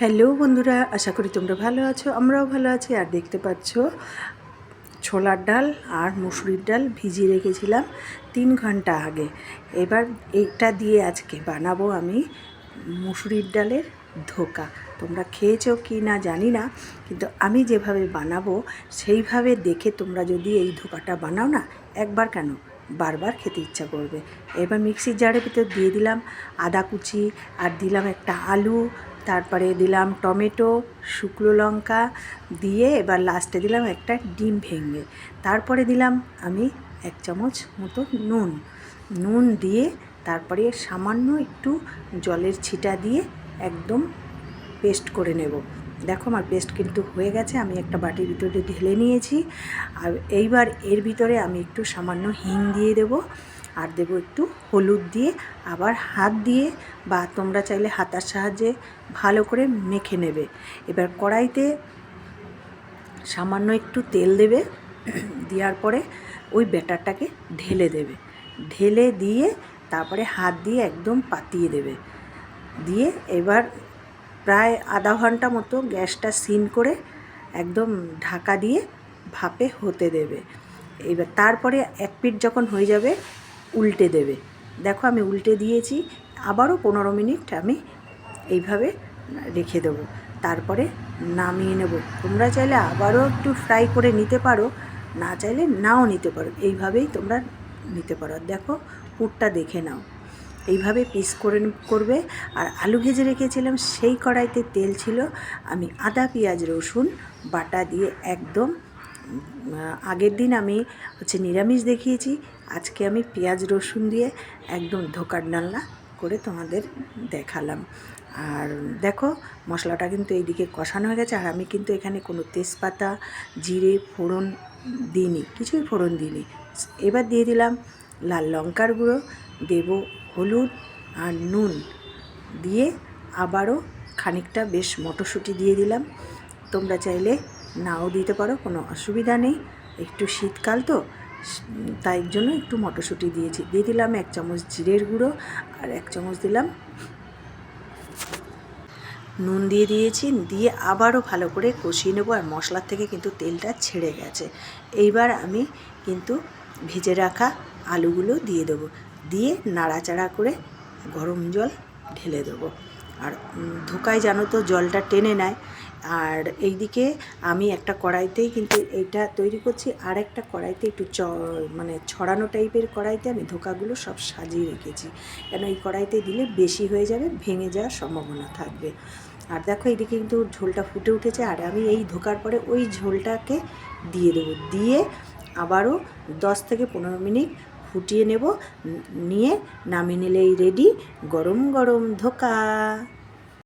Hello বন্ধুরা, আশা করি তোমরা ভালো আছো, আমরাও ভালো আছি। আর দেখতে পাচ্ছ, ছোলার ডাল আর মুসুরির ডাল ভিজিয়ে রেখেছিলাম তিন ঘণ্টা আগে। এবার এটা দিয়ে আজকে বানাবো আমি মুসুরির ডালের ধোকা। তোমরা খেয়েছো কি না জানি না, কিন্তু আমি যেভাবে বানাবো সেইভাবে দেখে তোমরা যদি এই ধোকাটা বানাও না, একবার কেন? বারবার খেতে ইচ্ছা করবে। এবার মিক্সির জারের ভিতর দিয়ে দিলাম আদা কুচি আর দিলাম একটা আলু তারপরে দিলাম টমেটো, শুকনো লঙ্কা দিয়ে এবার লাস্টে দিলাম একটা ডিম ভেঙে। তারপরে দিলাম আমি এক চামচ মতো নুন। নুন দিয়ে তারপরে সামান্য একটু জলের ছিটা দিয়ে একদম পেস্ট করে নেব। দেখো আমার পেস্ট কিন্তু হয়ে গেছে, আমি একটা বাটির ভিতরে ঢেলে নিয়েছি। আর এইবার এর ভিতরে আমি একটু সামান্য হিং দিয়ে দেব। আর দেবো একটু হলুদ দিয়ে, আবার হাত দিয়ে, বা তোমরা চাইলে হাতার সাহায্যে ভালো করে মেখে নেবে। এবার কড়াইতে সামান্য একটু তেল দেবে, দেওয়ার পরে ওই ব্যাটারটাকে ঢেলে দেবে। ঢেলে দিয়ে তারপরে হাত দিয়ে একদম পাতিয়ে দেবে। দিয়ে এবার প্রায় আধা ঘণ্টা মতো গ্যাসটা সিন করে একদম ঢাকা দিয়ে ভাপে হতে দেবে। এবার তারপরে এক পিঠ যখন হয়ে যাবে উল্টে দেবে। দেখো আমি উল্টে দিয়েছি, আবারও পনেরো মিনিট আমি এইভাবে রেখে দেবো। তারপরে নামিয়ে নেব। তোমরা চাইলে আবারও একটু ফ্রাই করে নিতে পারো, না চাইলে নাও নিতে পারো। এইভাবেই তোমরা নিতে পারো। দেখো, পুরটা দেখে নাও। এইভাবে পিস করে করবে। আর আলু ভেজে রেখেছিলাম, সেই কড়াইতে তেল ছিল। আমি আদা, পেঁয়াজ, রসুন, বাটা দিয়ে একদম আগের দিন আমি হচ্ছে নিরামিষ দেখিয়েছি। আজকে আমি পেঁয়াজ রসুন দিয়ে একদম ধোকার ডালনা করে তোমাদের দেখালাম। আর দেখো, মশলাটা কিন্তু এইদিকে কষানো হয়ে গেছে, আর আমি কিন্তু এখানে কোনো তেজপাতা, জিরে, ফোড়ন দিইনি, কিছুই ফোড়ন দিইনি। এবার দিয়ে দিলাম লাল লঙ্কার গুঁড়ো, দেব হলুদ আর নুন দিয়ে আবারও খানিকটা বেশ মটরশুঁটি দিয়ে দিলাম। তোমরা চাইলে নাও দিতে পারো, কোনো অসুবিধা নেই। একটু শীতকাল তো তাই জন্য একটু মটরশুঁটি দিয়েছি। দিয়ে দিলাম এক চামচ জিরের গুঁড়ো আর এক চামচ দিলাম নুন দিয়ে দিয়েছি। দিয়ে আবারও ভালো করে কষিয়ে নেব আর মশলার থেকে কিন্তু তেলটা ছেড়ে গেছে। এইবার আমি কিন্তু ভেজে রাখা আলুগুলো দিয়ে দেবো। দিয়ে নাড়াচাড়া করে গরম জল ঢেলে দেবো। আর ধোকায় জানো তো জলটা টেনে নেয়। আর এইদিকে আমি একটা কড়াইতেই কিন্তু এইটা তৈরি করছি, আর একটা কড়াইতে একটু চ মানে ছড়ানো টাইপের কড়াইতে আমি ধোকাগুলো সব সাজিয়ে রেখেছি। কেন এই কড়াইতে দিলে বেশি হয়ে যাবে, ভেঙে যাওয়ার সম্ভাবনা থাকবে। আর দেখো এইদিকে কিন্তু ঝোলটা ফুটে উঠেছে, আর আমি এই ধোকার পরে ওই ঝোলটাকে দিয়ে দেবো। দিয়ে আবারও দশ থেকে পনেরো মিনিট ফুটিয়ে নেব নিয়ে নামিয়ে নিলেই রেডি গরম গরম ধোকা।